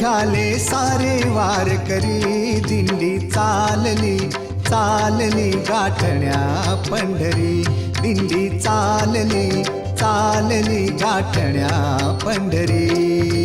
निघाले सारे वारकरी दिंडी चालली चालली गाठण्या पंढरी. दिंडी चालली चालली गाठण्या पंढरी.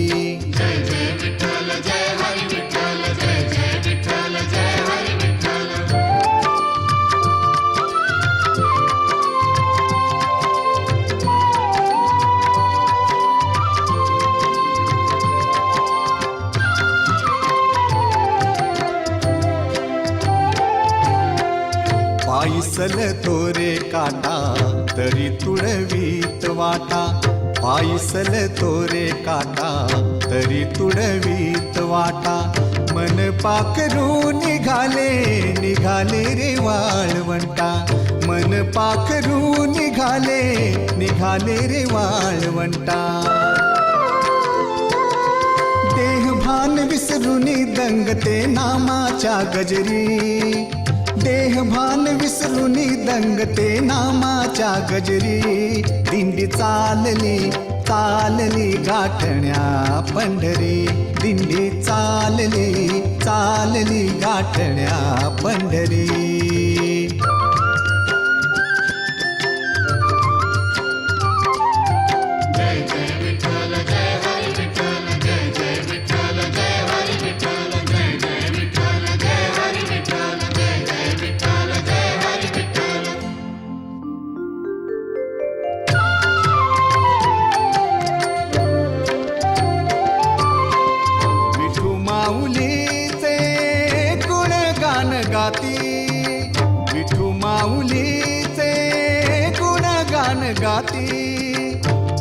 उचल तोरे काटा तरी तुडवीत वाटा. पायसल तोरे काटा तरी तुडवीत वाटा. मन पाखरू निघाले निघाले रे वाळवंटा. मन पाखरू निघाले निघाले रे वाळवंटा. देहभान विसरुनी दंगते नामाच्या गजरी. देहभान विसरुनी दंगते नामाच्या गजरी. दिंडी चालली चालली गाठण्या पंढरी. दिंडी चालली चालली गाठण्या पंढरी. गाती. विठू माऊलीचे गुणगान गाती.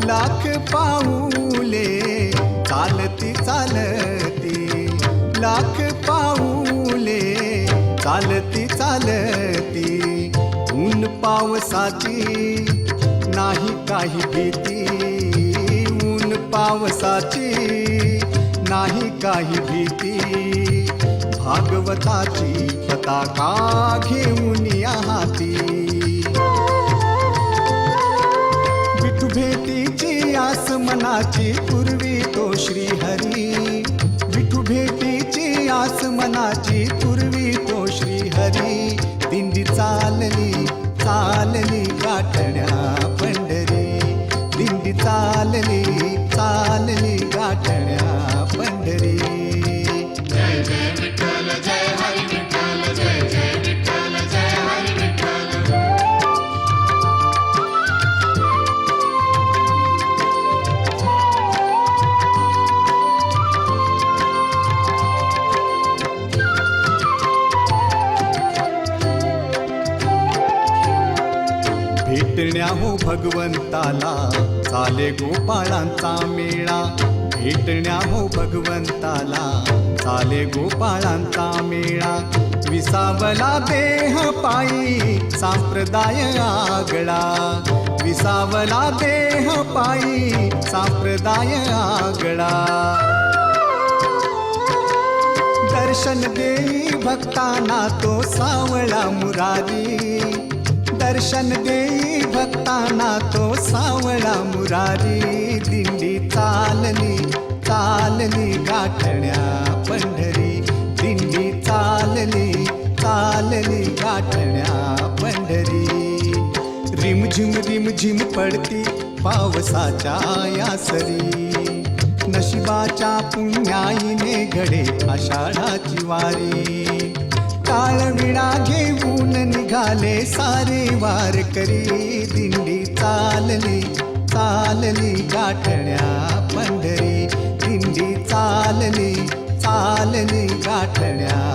लाख पाऊले चालती चालती. लाख पाऊले चालती चालती. ऊन पावसाची नाही काही भीती. ऊन पावसाची नाही काही भीती. भागवताची पताका घेऊन या हाती विठू भेटीची आस मनाची पूर्वी तो श्रीहरी. विठू भेटीची आस मनाची पूर्वी तो श्री हरी दिंडी चालली चालली गाठण्या. भेटण्या हो भगवंताला. चाले गोपाळांचा मेळा. भेटण्या हो भगवंताला. चाले गोपाळांचा मेळा. विसावला देह पायी सांप्रदाय आगळा. विसावला देह पायी सांप्रदाय आगळा. दर्शन देई भक्ताना तो सावळा मुरारी. दर्शन देई भक्तांना तो सावळा मुरारी दिंडी चालली चालली गाठण्या पंढरी. दिंडी चालली चालली गाठण्या पंढरी. रिमझिम रिमझिम पडती पावसाच्या यासरी नशिबाच्या पुण्याईने घडे आषाढाची वारी. काळविणा घेऊन निघाले सारे वारकरी दिंडी चालली चालली गाठण्या पंढरी. दिंडी चालली चालली गाठण्या